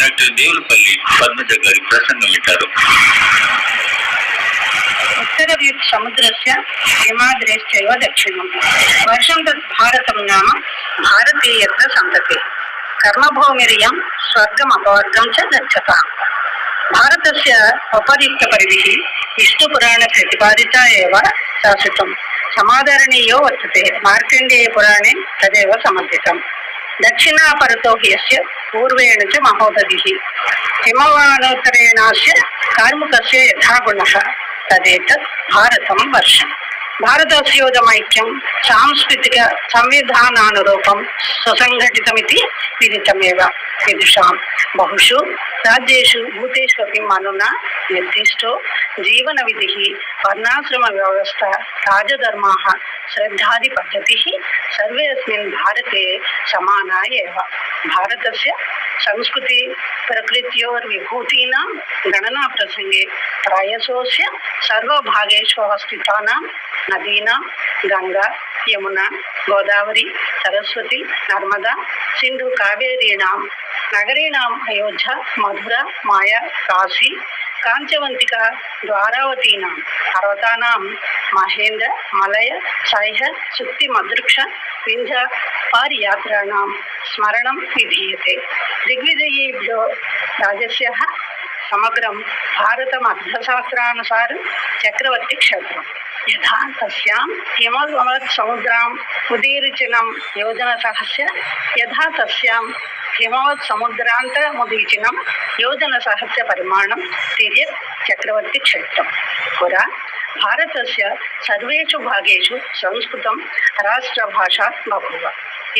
Doctor Devulapalli Padmaja గారి ప్రసంగం వింటారు. ఉత్తర దిక్ సముద్రస్య హిమాద్రేశ్చైవ దక్షిణం. వర్షం తత్ భారతం నామ భారతీయత్ర సంతతి. కర్మభూమిరియం స్వర్గం అపవర్గం చ గచ్చత భారతస్య ఉపయుక్త పరిధి విష్ణుపురాణ ప్రతిపాదిత ఏవ శాసితం వర్తతే. మార్కండేయ పురాణే తదేవ సమర్థితం. దక్షిణాపరతో హ్యస్య పూర్వేణ మహోదది మహోదధి హిమవానోత్తరేణాస్య యథాగుణ తదేత భారతం వర్షం భారతస్యోదమైక్యం సాంస్కృతిక సంవిధానానురూపం స్వసంఘటితమితి విదితమేవ విదుషాం బహుషు राज्यु भूतेष्वपि मनुना निर्दिष्ट जीवन विधि वर्णाश्रम व्यवस्था राजधर्म श्रद्धादि पद्धति सर्वे भारत सामना भारत से संस्कृति प्रकृत्योर्विभूतीनां गणनाप्रसङ्गे प्रायसोऽस्य सर्वभागेषु अवस्थितानां नदीनां गङ्गा यमुना गोदावरी सरस्वती नर्मदा सिन्धु कावेरीणां नगरीणाम् अयोध्या मधुरा माया काशी काञ्चवन्तिका వివిధ పారియాత్రాణం స్మరణం విధీయతే దిగ్విజయేభ్యో రాజస్య సమగ్రం భారతం అర్థశాస్త్రానుసారం చక్రవర్తి క్షేత్రం యథా తస్యాం హిమవత్ సముద్రాం ఉదీర్చనం యోజన సహస్య యథా తస్యాం హిమవత్ సముద్రాంత ముదీర్చనం యోజన సహస్య పరిమాణం తిరిగి చక్రవర్తి క్షేత్రం పురా भारतस्य सर्वेषु भागेषु संस्कृतं राष्ट्रभाषा बभूव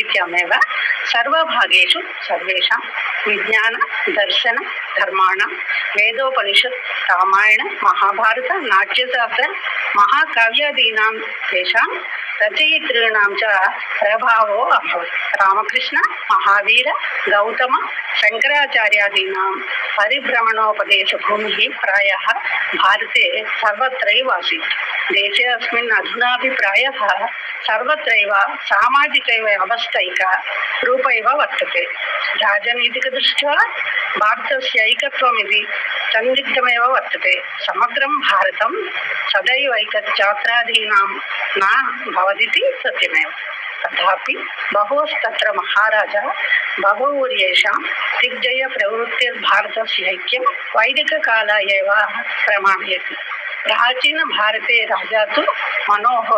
इत्यमेव सर्वभागेषु सर्वेषां विज्ञान दर्शन धर्माणां वेदोपनिषत् रामायण महाभारत नाट्यशास्त्र महाकाव्यादीनां तेषां రచయిత్రీణాం చ ప్రభావో అభూత్ రామకృష్ణ మహావీర గౌతమ శంకరాచార్యాదీనాం పరిభ్రమణోపదేశ భూమి ప్రాయ భారతే సర్వత్రైవ ఆసీత్ దేశే అస్మిన్ అధునాపి ప్రాయ సర్వత్రైవ సామాజికైవ అవస్థైక రూపైవ వర్తతే. రాజనీతిక దృష్ట్యా భారతస్య सन्दिग्धमेव वर्तते। समग्रं भारतं सदैव ऐकच्छात्रादीनां न भवतीति सत्यमेव। तथापि बहवस्तत्र महाराजा बहवूर्येषां दिग्जयप्रवृत्तिर्भारतस्य ऐक्यं वैदिककाल एव प्रमाणयति। प्राचीनभारते राजा तु मनोः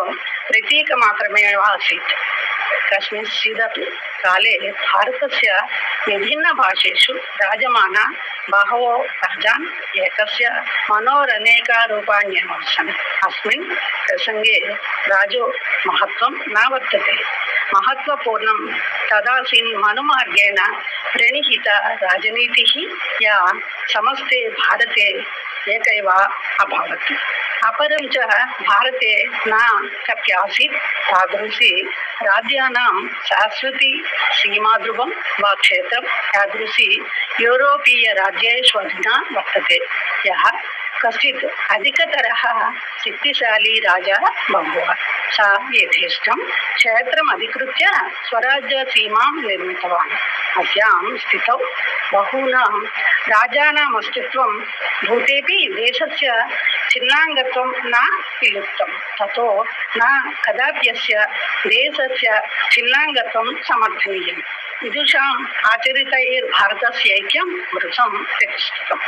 प्रतीकमात्रमेव आसीत्। कस्मिंश्चिदपि काले भारतस्य विभिन्नभाषेषु राजमाना बहवो राजान् एकस्य मनोरनेकारूपाण्येव सन् अस्मिन् प्रसङ्गे राजो महत्त्वं न वर्तते। महत्त्वपूर्णं तदासीन् मनुमार्गेण प्रणिहिता राजनीतिः या समस्ते भारते एकैव अभवत्। अपरं च भारते न आसीत् तादृशी राज्यानां शाश्वती सीमाध्रुवं वा क्षेत्रं यादृशी यूरोपीयराज्येषु अधुना वर्तते। यः कश्चित् अधिकतरः शक्तिशाली राजा बभूव। सा यथेष्टं क्षेत्रम् अधिकृत्य स्वराज्यसीमां निर्मितवान्। अस्यां स्थितौ बहूनां राजानाम् अस्तित्वं भूतेपि देशस्य చిన్నాంగత్వం నా విలుప్తం తో నా ಕದಾಪ್ಯಸ್ಯ ದೇಶಸ್ಯ చిన్నాంగత్వం సమర్థనీయం విదూషాం ఆచరితైర్భారతస్యైక్యం మృతం ప్రతిష్ఠితం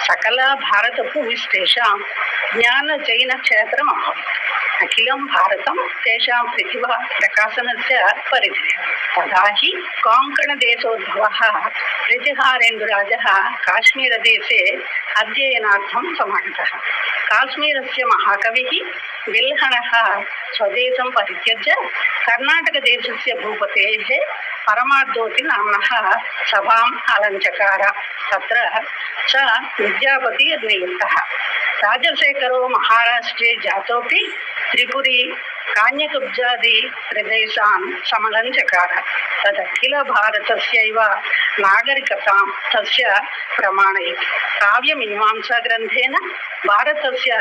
సకల భారత భూమిస్తేషాం జ్ఞాన జైన క్షేత్రం అభవత్ अखिलं भारतं तेषां प्रतिभा प्रकाशनस्य परिधेयः तदा हि कोङ्कणदेशोद्भवः प्रतिहारेन्दुराजः काश्मीरदेशे अध्ययनार्थं समाहितः काश्मीरस्य महाकविः बिल्हणः स्वदेशं परित्यज्य कर्णाटकदेशस्य भूपतेः परमार्दोति नाम्नः सभाम् अलञ्चकार। तत्र स विद्यापति नियुक्तः राजशेखरो महाराष्ट्रे जातोऽपि త్రిపురి కాన్యకుబ్జాది ప్రదేశాన్ సమలం చకార తదఖిల భారతస్యైవ నాగరికత ప్రమాణ ప్రమాణయతి కావ్యమీమాంసా గ్రంథేన భారతస్య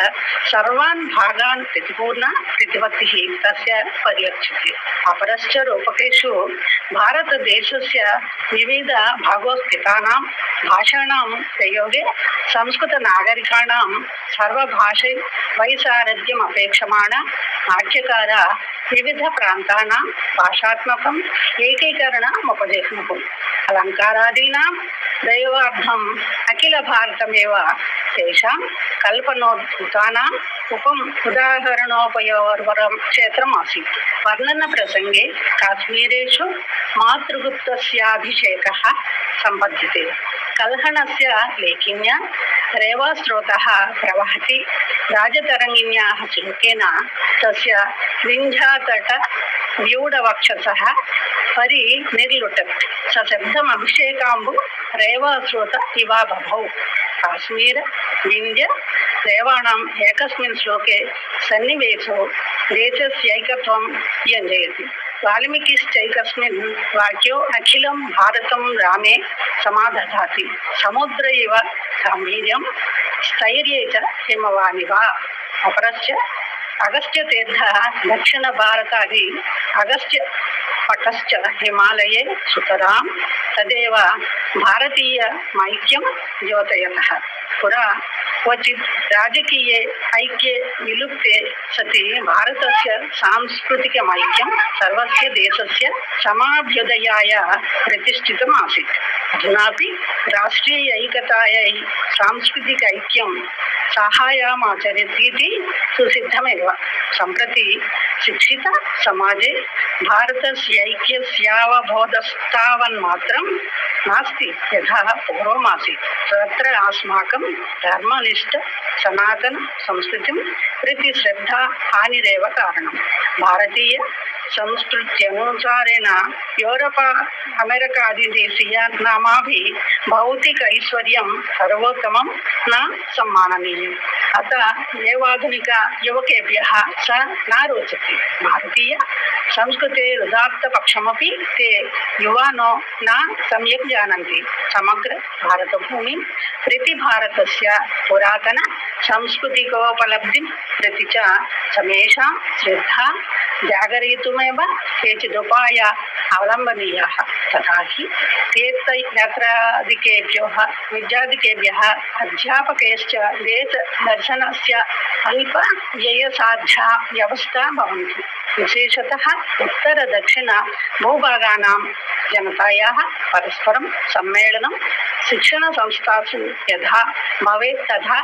సర్వాన్ భాగాన్ ప్రతిపూర్ణ ప్రతిపత్తి తస్య పరిలక్షితి అపరశ్చ రూపకేషు భారతదేశస్య వివిధ భాగోస్థితానాం భాషాణం ప్రయోగే సంస్కృతనాగరికాణం సర్వభాషై వైసారథ్యం అపేక్షమాణ నాట్యకార వివిధ ప్రాంతాన భాషాత్మకం ఏకీకరణ ఉపదేశము అలంకారాదీనా దైవార్థం అఖిల భారతమేవ తేషాం కల్పనోద్భుతానా ఉపం ఉదాహరణోపయోగవరం క్షేత్రం ఆసీత్ వర్ణన ప్రసంగే కాశ్మీరేషు మాతృగుప్తస్యాభిషేక సంబధ్యతే కల్హణస్య లేఖిన్యా रेवास्रोतः प्रवहति राजतरङ्गिन्याः शुल्केन तस्य विन्ध्यातट व्यूढवक्षसः परिनिर्लुटत् सशब्दमभिषेकाम्बु रेवास्रोत इवा बभौ काश्मीर विन्ध्य देवानाम् एकस्मिन् श्लोके सन्निवेशो देशस्यैकत्वं व्यञ्जयति वाल्मीकिश्चैकस्मिन् वाक्यो अखिलं भारतं रामे समादधाति समुद्र इव गाम्भीर्यं स्थैर्ये च हिमवानिव अपरश्च अगस्त्यतीर्थः अगस्त्य पटश्च हिमालये सुतरां तदेव भारतीयमैक्यं द्योतयतः पुरा क्वचित् राजकीये ऐक्ये विलुप्ते सति भारतस्य सांस्कृतिकमैक्यं सर्वस्य देशस्य समाभ्युदयाय प्रतिष्ठितम् आसीत् अधुनापि राष्ट्रीयैकतायै सांस्कृतिक ऐक्यं साहाय्याम् आचरतीति सुसिद्धमेव। सम्प्रति शिक्षितसमाजे भारतस्यैक्यस्यावबोधस्तावन्मात्रं नास्ति यथा पूर्वम् आसीत् तत्र अस्माकं धर्मनिष्ठ सनातनसंस्कृतिं प्रति श्रद्धा हानिरेव कारणं भारतीय సంస్కృత్యనుసారేణ యూరప అమెరికాది దేశీయ నామాభి భౌతిక ఐశ్వర్యం సర్వోత్తమం నా సమ్మాననీయం అత ఏవాధునిక యువకేభ్య స నా రోచతి. భారతీయ సంస్కృతే రుదాత్తపక్షమపి తే యువానో నా సమ్యక్ జానంతి. సమగ్ర భారతభూమిం ప్రతి భారతస్య పురాతన సంస్కృతికోపలబ్ధిం ప్రతి చ సమేషాం శ్రద్ధ जागरयितुमेव केचिदुपाय अवलम्बनीयाः तथा हि तीर्थयात्रादिकेभ्यः विद्यादिकेभ्यः अध्यापकैश्च वेददर्शनस्य अल्पव्ययसाध्या व्यवस्था विशेषतः उत्तरदक्षिण भूभागानां जनतायाः परस्परं सम्मेलनं शिक्षणसंस्थासु यथा भवेत् तथा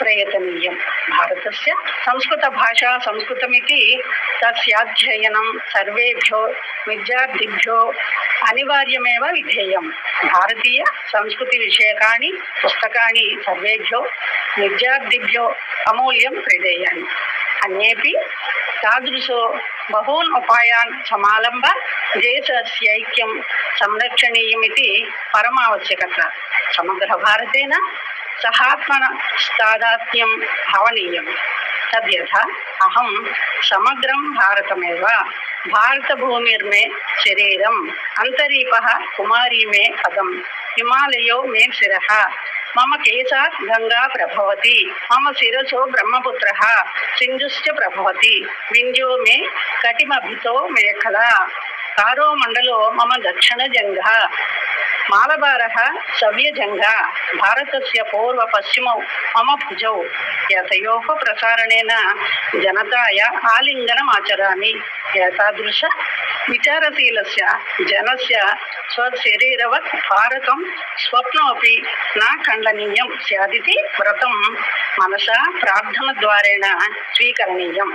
प्रयतनीयं भारतस्य संस्कृतभाषा संस्कृतमिति तस्याध्ययनं सर्वेभ्यो विद्यार्थिभ्यो अनिवार्यमेव विधेयं भारतीय संस्कृतिविषयकाणि पुस्तकानि सर्वेभ्यो विद्यार्थिभ्यो अमूल्यं प्रदेयानि अन्येपि तादृशो बहून् उपायान् समालम्ब देशस्यैक्यं संरक्षणीयमिति परमावश्यकता। समग्रभारतेन सहात्मनस्तादात्म्यं भावनीयं तद्यथा अहं समग्रं भारतमेव। भारतभूमिर्मे शरीरम्। अन्तरीपः कुमारी मे पदं हिमालयो मे शिरः। మమ కేశాత్ గంగా ప్రభవతి మమ శిరసో బ్రహ్మపుత్ర సింధుశ్చ ప్రభవతి వింధ్యో మే కటిమభితో మేఖల కారో మండలో మమ దక్షిణ జంఘ మాలబార సవ్యజంఘ భారతస్య పూర్వ పశ్చిమౌ మమ భుజౌ యతయో ప్రసారణేన జనతాయ ఆలింగనమాచరామి ఏతాదృశ విచారశీలస్య జనస్య स्वशरीरवत् भारतं स्वप्नमपि न खण्डनीयं स्यादिति व्रतं मनसा प्रार्थनद्वारेण स्वीकरणीयम्।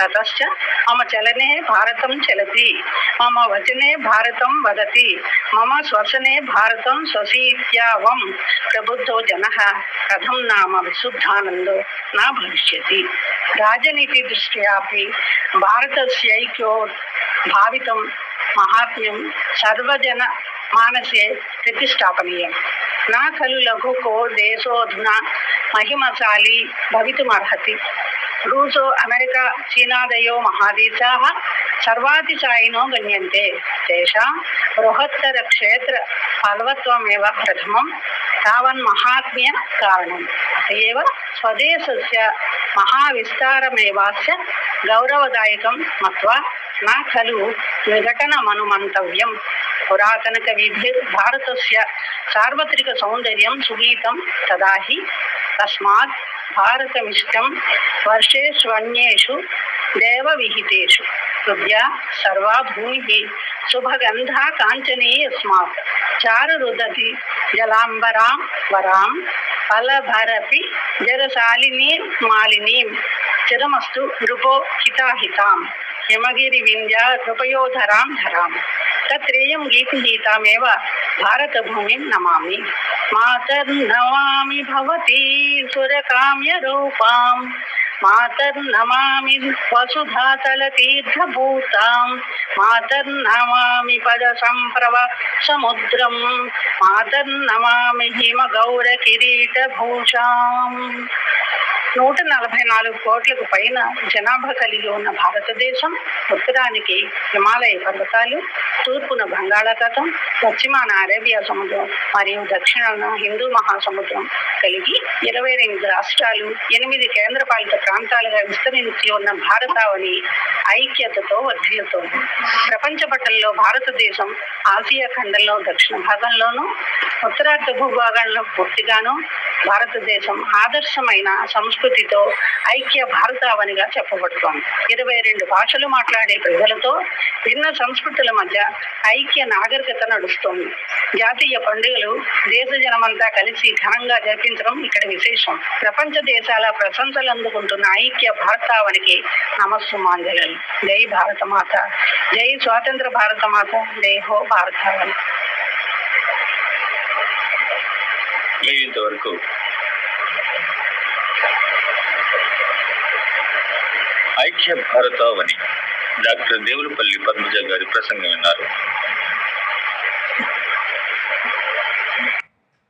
ततश्च मम चलने भारतं चलति, मम वचने भारतं वदति, मम श्वसने भारतं श्वसीत्यावं प्रबुद्धो जनः, कथं नाम विशुद्धानन्दो न भविष्यति। राजनीतिदृष्ट्यापि भारतस्यैक्यो भावितं మహాత్మ్యం సర్వజన మానసే ప్రతిష్టాపనీయం. నా ఖలు లఘుకో దేశోధున మహిమశాలి భవితుమర్హతి. Russo America చీనాదయో మహాదేశా సర్వాతిశాయినో గణ్యంతే. తేషాం బృహత్తర క్షేత్ర ఫలవత్వమేవ ప్రథమం తావన్ మహాత్మ్య కారణం. అతయేవ స్వదేశస్య మహావిస్తారమేవాస్య గౌరవదాయకం మత్వా నా ఖలు విఘటనమనుమంతవ్యం పురాతన కవిభిర్ భారతస్య సార్వత్రిక సౌందర్యం సుగీతం తదా హి తస్మాత్ భారతమిష్టం వర్షేష్వన్యేషు దేవవిహితేషు హృద్యా సర్వా భూమి శుభగంధా కాంచనీ యస్మాత్ చారు రుదతి జలాంబరాం వరాం ఫలభరపి జరశాలినీ हिमगिरिविन्द्या कृपयो धरां धरां तत्रेयं गीतगीतामेव भारतभूमिं नमामि। मातर्नमामि भवती सुरकाम्यरूपां। मातर्नमामि वसुधातलतीर्थभूतां। पदसम्प्रव समुद्रं हिमगौरकिरीटभूषाम्। నూట నలభై నాలుగు కోట్లకు పైన జనాభా కలిగి ఉన్న భారతదేశం ఉత్తరానికి హిమాలయ పర్వతాలు తూర్పున బంగాళాఖాతం పశ్చిమాన అరేబియా సముద్రం మరియు దక్షిణాన హిందూ మహాసముద్రం కలిగి ఇరవై రెండు రాష్ట్రాలు ఎనిమిది కేంద్రపాలిత ప్రాంతాలుగా విస్తరించి ఉన్న భారతావని ఐక్యతతో వర్ధిల్లుతోంది. ప్రపంచ పటంలో భారతదేశం ఆసియా ఖండంలో దక్షిణ భాగంలోనూ ఉత్తరార్ధ భూభాగంలో పూర్తిగాను భారతదేశం ఆదర్శమైన సంస్కృతి సంస్కృతితో ఐక్య భారతావనిగా చెప్పబడుతోంది. ఇరవై రెండు భాషలు మాట్లాడే ప్రజలతో భిన్న సంస్కృతుల మధ్య ఐక్య నాగరికత నడుస్తోంది. జాతీయ పండుగలు దేశ జనమంతా కలిసి ఘనంగా జరిపించడం ఇక్కడ విశేషం. ప్రపంచ దేశాల ప్రశంసలు అందుకుంటున్న ఐక్య భారతావనికి నమస్సుమాంజలు జై భారత మాత జై స్వాతంత్ర భారత మాత జై హో భారతావని. ఇంతవరకు ఐక్య భారతావని డాక్టర్ దేవులపల్లి పద్మజ గారి ప్రసంగం విన్నారు.